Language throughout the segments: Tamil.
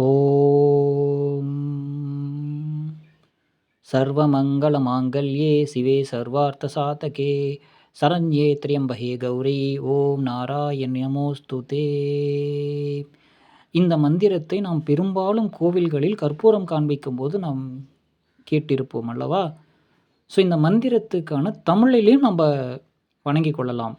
ஓம். சர்வமங்கலமாங்கல்யே சிவே சர்வார்த்த சாதகே சரண்யே திரியம்பகே கௌரி. ஓம் நாராயண் நமோஸ்துதே. இந்த மந்திரத்தை நாம் பெரும்பாலும் கோவில்களில் கற்பூரம் காண்பிக்கும் போது நாம் கேட்டிருப்போம் அல்லவா? ஸோ இந்த மந்திரத்துக்கான தமிழிலையும் நம்ம வணங்கி கொள்ளலாம்.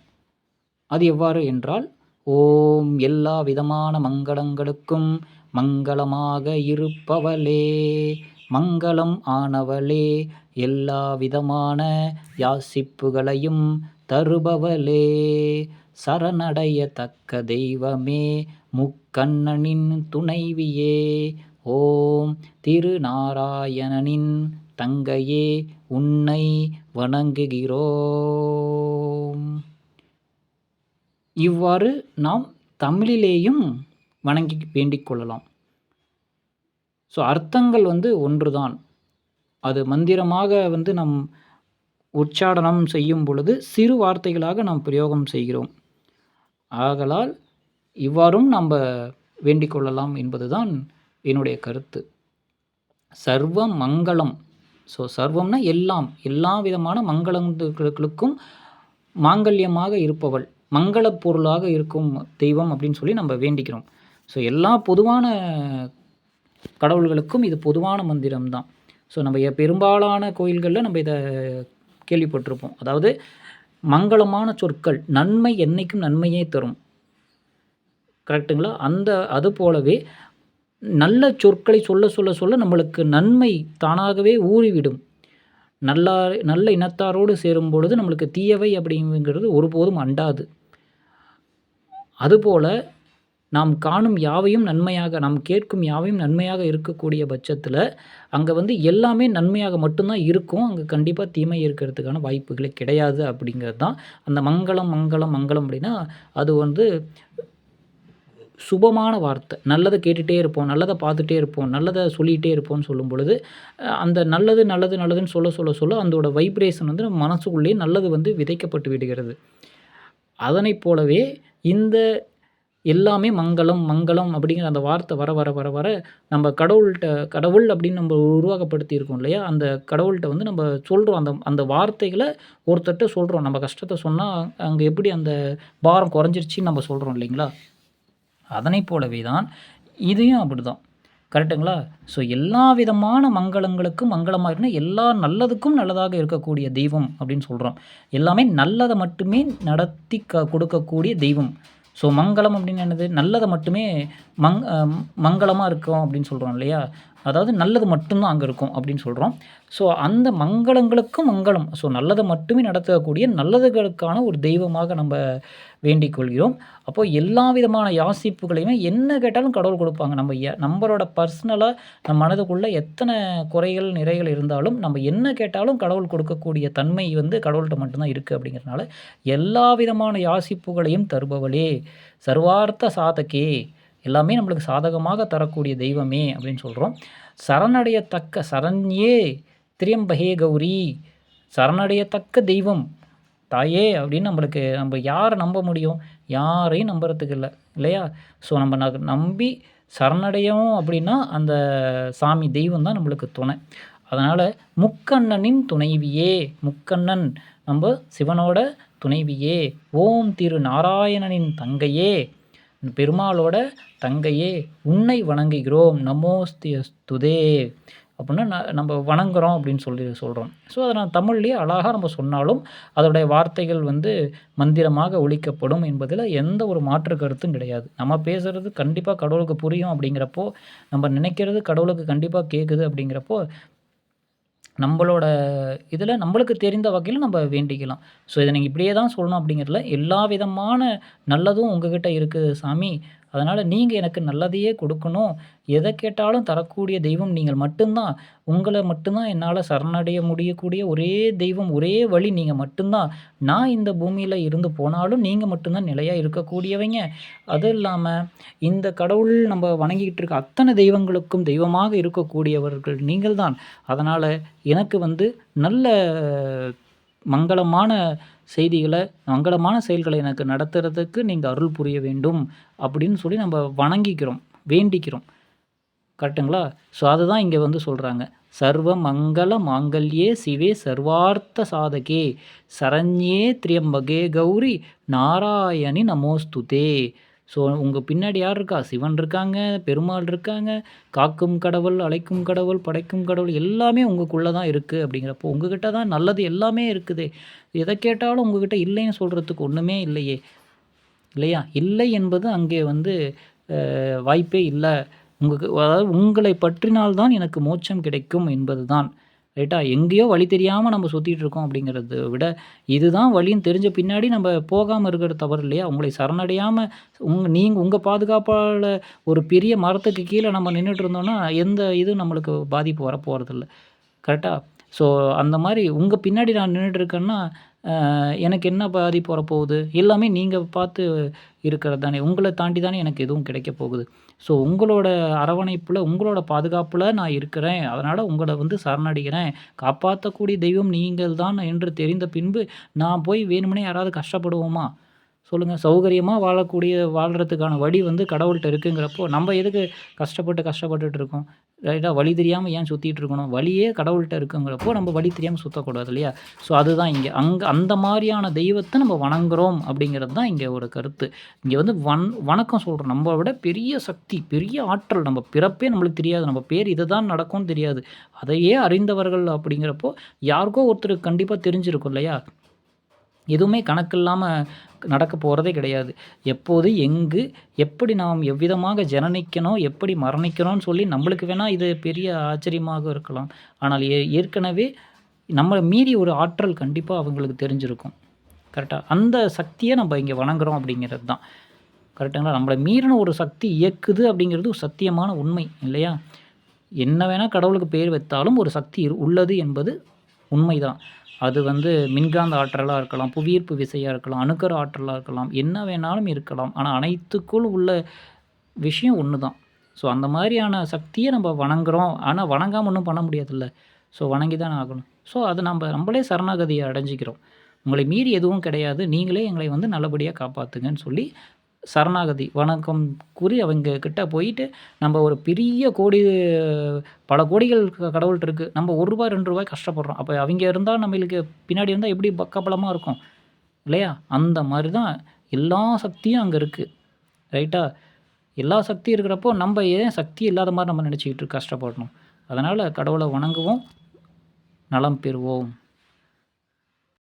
அது எவ்வாறு என்றால் ஓம் எல்லா விதமான மங்களங்களுக்கும் மங்களமாக இருப்பவளே. மங்களம் ஆனவளே எல்லா விதமான யாசிப்புகளையும் தருபவளே. சரணடையத்தக்க தெய்வமே முக்கண்ணனின் துணைவியே. ஓம் திருநாராயணனின் தங்கையே உன்னை வணங்குகிறோம். இவ்வாறு நாம் தமிழிலேயும் வணங்கி வேண்டிக் கொள்ளலாம். ஸோ அர்த்தங்கள் வந்து ஒன்று தான் அது மந்திரமாக வந்து நம் உச்சாடனம் செய்யும் பொழுது சிறு வார்த்தைகளாக நாம் பிரயோகம் செய்கிறோம். ஆகலால் இவ்வாறும் நம்ம வேண்டிக் கொள்ளலாம் என்பதுதான் என்னுடைய கருத்து. சர்வ மங்களம் ஸோ சர்வம்னா எல்லாம். எல்லா விதமான மங்களங்களுக்கும் மாங்கல்யமாக இருப்பவள். மங்களப் பொருளாக இருக்கும் தெய்வம் அப்படின்னு சொல்லி நம்ம வேண்டிக்கிறோம். ஸோ எல்லா பொதுவான கடவுள்களுக்கும் இது பொதுவான மந்திரம் தான் ஸோ நம்ம பெரும்பாலான கோயில்களில் நம்ம இதை கேள்விப்பட்டிருப்போம். அதாவது மங்களமான சொற்கள் நன்மை என்னைக்கும் நன்மையே தரும். கரெக்ட்டுங்களா? அந்த அது போலவே நல்ல சொற்களை சொல்ல சொல்ல சொல்ல நம்மளுக்கு நன்மை தானாகவே ஊறிவிடும். நல்லா நல்ல இனத்தாரோடு சேரும் பொழுது நம்மளுக்கு தீயவை அப்படிங்கிறது ஒருபோதும் அண்டாது. அதுபோல் நாம் காணும் யாவையும் நன்மையாக நாம் கேட்கும் யாவையும் நன்மையாக இருக்கக்கூடிய பட்சத்தில் அங்கே வந்து எல்லாமே நன்மையாக மட்டும்தான் இருக்கும். அங்கே கண்டிப்பாக தீமை இருக்கிறதுக்கான வாய்ப்புகளே கிடையாது அப்படிங்கிறது தான் அந்த மங்களம் மங்களம் மங்களம் அப்படின்னா அது வந்து சுபமான வார்த்தை. நல்லதை கேட்டுகிட்டே இருப்போம் நல்லதை பார்த்துட்டே இருப்போம் நல்லதை சொல்லிகிட்டே இருப்போம்னு சொல்லும் பொழுது அந்த நல்லது நல்லது நல்லதுன்னு சொல்ல சொல்ல சொல்ல அதோட வைப்ரேஷன் வந்து நம்ம மனசுக்குள்ளேயே நல்லது வந்து விதைக்கப்பட்டு விடுகிறது. அதனைப் போலவே இந்த எல்லாமே மங்களம் மங்களம் அப்படிங்கிற அந்த வார்த்தை வர வர வர வர நம்ம கடவுள்கிட்ட கடவுள் அப்படின்னு நம்ம உருவாக்கப்படுத்தி இருக்கோம் இல்லையா? அந்த கடவுள்கிட்ட வந்து நம்ம சொல்கிறோம் அந்த அந்த வார்த்தைகளை ஒருத்தர்கிட்ட சொல்கிறோம் நம்ம கஷ்டத்தை சொன்னால் அங்கே எப்படி அந்த பாரம் குறைஞ்சிருச்சின்னு நம்ம சொல்கிறோம் இல்லைங்களா? அதனைப் போலவே தான் இதையும் அப்படி தான் கரெக்டுங்களா? ஸோ எல்லா விதமான மங்களங்களுக்கும் மங்களமாக இருக்குன்னா எல்லா நல்லதுக்கும் நல்லதாக இருக்கக்கூடிய தெய்வம் அப்படின்னு சொல்கிறோம் எல்லாமே நல்லதை மட்டுமே நடத்தி க கொடுக்கக்கூடிய தெய்வம். ஸோ மங்களம் அப்படின்னு என்னது? நல்லதை மட்டுமே மங் மங்களமாக இருக்கும் அப்படின்னு சொல்கிறோம் இல்லையா? அதாவது நல்லது மட்டும்தான் அங்கே இருக்கும் அப்படின்னு சொல்கிறோம் ஸோ அந்த மங்களங்களுக்கும் மங்களம். ஸோ நல்லதை மட்டுமே நடத்தக்கூடிய நல்லதுகளுக்கான ஒரு தெய்வமாக நம்ம வேண்டிக் கொள்கிறோம். அப்போது எல்லா விதமான யாசிப்புகளையுமே என்ன கேட்டாலும் கடவுள் கொடுப்பாங்க. நம்ம நம்மளோட பர்சனலாக நம்ம மனதுக்குள்ளே எத்தனை குறைகள் நிறைகள் இருந்தாலும் நம்ம என்ன கேட்டாலும் கடவுள் கொடுக்கக்கூடிய தன்மை வந்து கடவுள்கிட்ட மட்டும்தான் இருக்குது அப்படிங்கிறதுனால எல்லா விதமான யாசிப்புகளையும் தருபவளே. சர்வார்த்த சாதகே. எல்லாமே நம்மளுக்கு சாதகமாக தரக்கூடிய தெய்வமே அப்படின்னு சொல்கிறோம் சரணடையத்தக்க சரண்யே திரியம்பகே கௌரி சரணடையத்தக்க தெய்வம் தாயே அப்படின்னு நம்மளுக்கு நம்ம யாரை நம்ப முடியும்? யாரையும் நம்புறதுக்கு இல்லை இல்லையா? ஸோ நம்ம ந- நம்பி சரணடையும் அப்படின்னா அந்த சாமி தெய்வம் தான் நம்மளுக்கு துணை. அதனால் முக்கண்ணனின் துணைவியே முக்கண்ணன் நம்ம சிவனோட துணைவியே. ஓம் திரு நாராயணனின் தங்கையே. பெருமாளோட தங்கையே உன்னை வணங்குகிறோம். நமோஸ்தியஸ்துதே அப்படின்னா ந- நம்ம வணங்குறோம் அப்படின்னு சொல்லி சொல்கிறோம் ஸோ அதை நான் தமிழ்லேயே அழகாக நம்ம சொன்னாலும் அதோடைய வார்த்தைகள் வந்து மந்திரமாக ஒழிக்கப்படும் என்பதில் எந்த ஒரு மாற்று கருத்தும் கிடையாது. நம்ம பேசுகிறது கண்டிப்பாக கடவுளுக்கு புரியும் அப்படிங்கிறப்போ நம்ம நினைக்கிறது கடவுளுக்கு கண்டிப்பாக கேட்குது அப்படிங்கிறப்போ நம்மளோட இதில் நம்மளுக்கு தெரிந்த வகையில் நம்ம வேண்டிக்கலாம். ஸோ இதை நீங்கள் இப்படியே தான் சொல்லணும் அப்படிங்கிறதுல எல்லா விதமான நல்லதும் உங்ககிட்ட இருக்குது சாமி. அதனால் நீங்கள் எனக்கு நல்லதையே கொடுக்கணும். எதை கேட்டாலும் தரக்கூடிய தெய்வம் நீங்கள் மட்டும்தான். உங்களை மட்டும்தான் என்னால் சரணடைய முடியக்கூடிய ஒரே தெய்வம் ஒரே வழி நீங்கள் மட்டும்தான். நான் இந்த பூமியில் இருந்து போனாலும் நீங்கள் மட்டும்தான் நிலையாக இருக்கக்கூடியவங்க. அதுவும் இல்லாமல் இந்த கடவுள் நம்ம வணங்கிக்கிட்டு இருக்க அத்தனை தெய்வங்களுக்கும் தெய்வமாக இருக்கக்கூடியவர்கள் நீங்கள்தான். அதனால் எனக்கு வந்து நல்ல மங்களமான செய்திகளை மங்களமான செயல்களை எனக்கு நடத்துறதுக்கு நீங்கள் அருள் புரிய வேண்டும் அப்படின்னு சொல்லி நம்ம வணங்கிக்கிறோம் வேண்டிக்கிறோம் கரெக்ட்டுங்களா? ஸோ அதுதான் இங்கே வந்து சொல்கிறாங்க சர்வ மங்கள மாங்கல்யே சிவே சர்வார்த்த சாதகே சரண்யே திரியம்பகே கௌரி நாராயணி நமோஸ்துதே. ஸோ உங்கள் பின்னாடி யார் இருக்கா? சிவன் இருக்காங்க, பெருமாள் இருக்காங்க, காக்கும் கடவுள், அழைக்கும் கடவுள், படைக்கும் கடவுள் எல்லாமே உங்களுக்குள்ளே தான் இருக்குது அப்படிங்கிறப்போ, உங்ககிட்ட தான் நல்லது எல்லாமே இருக்குது எதை கேட்டாலும் உங்ககிட்ட இல்லைன்னு சொல்கிறதுக்கு ஒன்றுமே இல்லையே. இல்லையா? இல்லை என்பது அங்கே வந்து வாய்ப்பே இல்லை உங்களுக்கு அதாவது உங்களை பற்றினால் தான் எனக்கு மோட்சம் கிடைக்கும் என்பது தான். ரைட்டா? எங்கேயோ வழி தெரியாமல் நம்ம சுற்றிட்டு இருக்கோம் அப்படிங்கிறத விட, இதுதான் வழின்னு தெரிஞ்ச பின்னாடி நம்ம போகாமல் இருக்கிற தவறு இல்லையா? உங்களை சரணடையாமல் உங் நீங்கள் உங்கள் பாதுகாப்பால் ஒரு பெரிய மரத்துக்கு கீழே நம்ம நின்றுட்டு இருந்தோம்னா, எந்த இதுவும் நம்மளுக்கு பாதிப்பு வரப்போகிறதில்ல கரெக்டாக ஸோ அந்த மாதிரி உங்கள் பின்னாடி நான் நின்றுட்டு இருக்கேன்னா, எனக்கு என்ன பாதிப்பு வரப்போகுது? எல்லாமே நீங்கள் பார்த்து இருக்கிறது தானே. உங்களை தாண்டி தானே எனக்கு எதுவும் கிடைக்க போகுது. ஸோ உங்களோட அரவணைப்பில் உங்களோட பாதுகாப்பில் நான் இருக்கிறேன். அதனால் உங்களை வந்து சரணடைகிறேன். காப்பாற்றக்கூடிய தெய்வம் நீங்கள் தான் என்று தெரிந்த பின்பு, நான் போய் வேணுமனே யாராவது கஷ்டப்படுவோமா? சொல்லுங்கள் சௌகரியமாக வாழக்கூடிய வாழ்கிறதுக்கான வழி வந்து கடவுள்கிட்ட இருக்குங்கிறப்போ, நம்ம எதுக்கு கஷ்டப்பட்டு கஷ்டப்பட்டுட்டு இருக்கோம்? ரைட்டாக வழி தெரியாமல் ஏன் சுற்றிட்டு இருக்கணும்? வழியே கடவுள்கிட்ட இருக்குங்கிறப்போ, நம்ம வழி தெரியாமல் சுற்றக்கூடாது இல்லையா? ஸோ அதுதான் இங்கே அங்கே அந்த மாதிரியான தெய்வத்தை நம்ம வணங்குறோம் அப்படிங்கிறது தான் இங்கே ஒரு கருத்து. இங்கே வந்து வன் வணக்கம் சொல்கிறோம் நம்ம விட பெரிய சக்தி, பெரிய ஆற்றல். நம்ம பிறப்பே நம்மளுக்கு தெரியாது. நம்ம பேர் இதுதான் நடக்கும்னு தெரியாது. அதையே அறிந்தவர்கள் அப்படிங்கிறப்போ, யாருக்கோ ஒருத்தருக்கு கண்டிப்பாக தெரிஞ்சிருக்கும் இல்லையா? எதுவுமே கணக்கில்லாம நடக்க போகிறதே கிடையாது. எப்போது, எங்கு, எப்படி நாம் எவ்விதமாக ஜனனிக்கணும், எப்படி மரணிக்கணும்னு சொல்லி நம்மளுக்கு வேணால் இது பெரிய ஆச்சரியமாக இருக்கலாம். ஆனால் ஏ ஏற்கனவே நம்மளை மீறி ஒரு ஆற்றல் கண்டிப்பாக அவங்களுக்கு தெரிஞ்சிருக்கும். கரெக்டாக அந்த சக்தியை நம்ம இங்கே வணங்குறோம் அப்படிங்கிறது தான். கரெக்டுங்களா நம்மளை மீறின ஒரு சக்தி இயக்குது அப்படிங்கிறது ஒரு சத்தியமான உண்மை இல்லையா? என்ன வேணால் கடவுளுக்கு பேர் வைத்தாலும் ஒரு சக்தி உள்ளது என்பது உண்மைதான். அது வந்து மின்காந்த ஆற்றலாக இருக்கலாம், புவியீர்ப்பு விசையாக இருக்கலாம், அணுக்கர ஆற்றலாக இருக்கலாம். என்ன வேணாலும் இருக்கலாம். ஆனால் அனைத்துக்குள் உள்ள விஷயம் ஒன்று தான். ஸோ அந்த மாதிரியான சக்தியை நம்ம வணங்குறோம். ஆனால் வணங்காமல் ஒன்றும் பண்ண முடியாதுல்ல. ஸோ வணங்கி தான் ஆகணும். ஸோ அது நம்ம நம்மளே சரணாகதியை அடைஞ்சுக்கிறோம். உங்களை மீறி எதுவும் கிடையாது. நீங்களே எங்களை வந்து நல்லபடியாக காப்பாற்றுங்கன்னு சொல்லி, சரணாகதி வணக்கம் கூறி அவங்க கிட்ட போயிட்டு, நம்ம ஒரு பெரிய கோடி பல கோடிகள் கடவுள்கிட்ட இருக்குது நம்ம ஒரு ரூபாய் ரெண்டு ரூபாய் கஷ்டப்படுறோம். அப்போ அவங்க இருந்தால் நம்மளுக்கு பின்னாடி இருந்தால் எப்படி பக்கபலமாக இருக்கும்? இல்லையா? அந்த மாதிரி தான் எல்லா சக்தியும் அங்கே இருக்குது ரைட்டா? எல்லா சக்தியும் இருக்கிறப்போ, நம்ம ஏன் சக்தி இல்லாத மாதிரி நம்ம நினச்சிக்கிட்டு கஷ்டப்படணும்? அதனால் கடவுளை வணங்குவோம். நலம் பெறுவோம்.